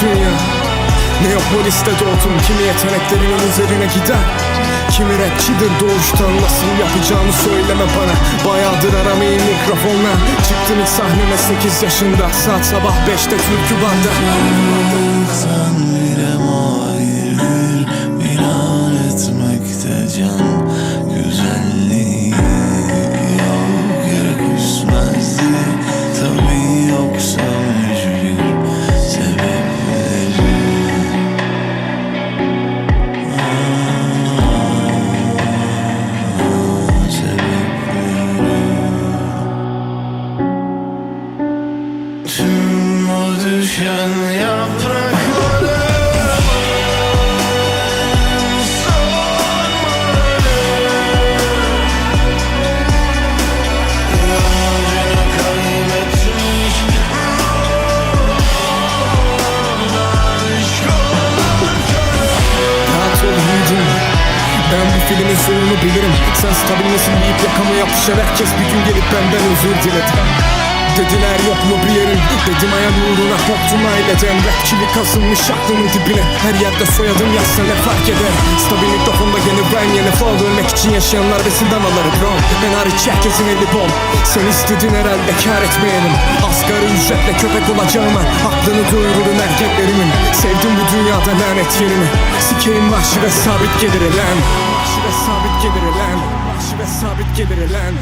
dünya Neapolis'te doğdum Kimi yeteneklerinin üzerine gider. Kimi rapçidir doğuştan nasıl yapacağını söyleme bana. Bayağıdır aramayın mikrofonla. Çıktım ilk sahneme 8 yaşında. Saat sabah 5'te türkü banda filmin sonunu bilirim. Sen stabil misin deyip yakama yapışan herkes bir gün gelip benden özür diledi Dediler mu bir yerin? Dedim ayağın uğruna korktum aileden. Rapçilik kazınmış aklımın dibine Her yerde soyadım yazsa ne fark eder? Stabil mikrofonda yeni rhyme yeni flow. Ölmek için yaşayanlar besin danaları bro Ben hariç herkesin eli bom Sen istedin herhalde kar etmeyelim. Asgari ücretle köpek olacağıma Aklını doyururun erkeklerimin. Sevdim bu dünyada lanet yerini Sikeyim vahşi ve sabit gelir lan Vahşi ve sabit gelir lan Vahşi ve sabit gelir lan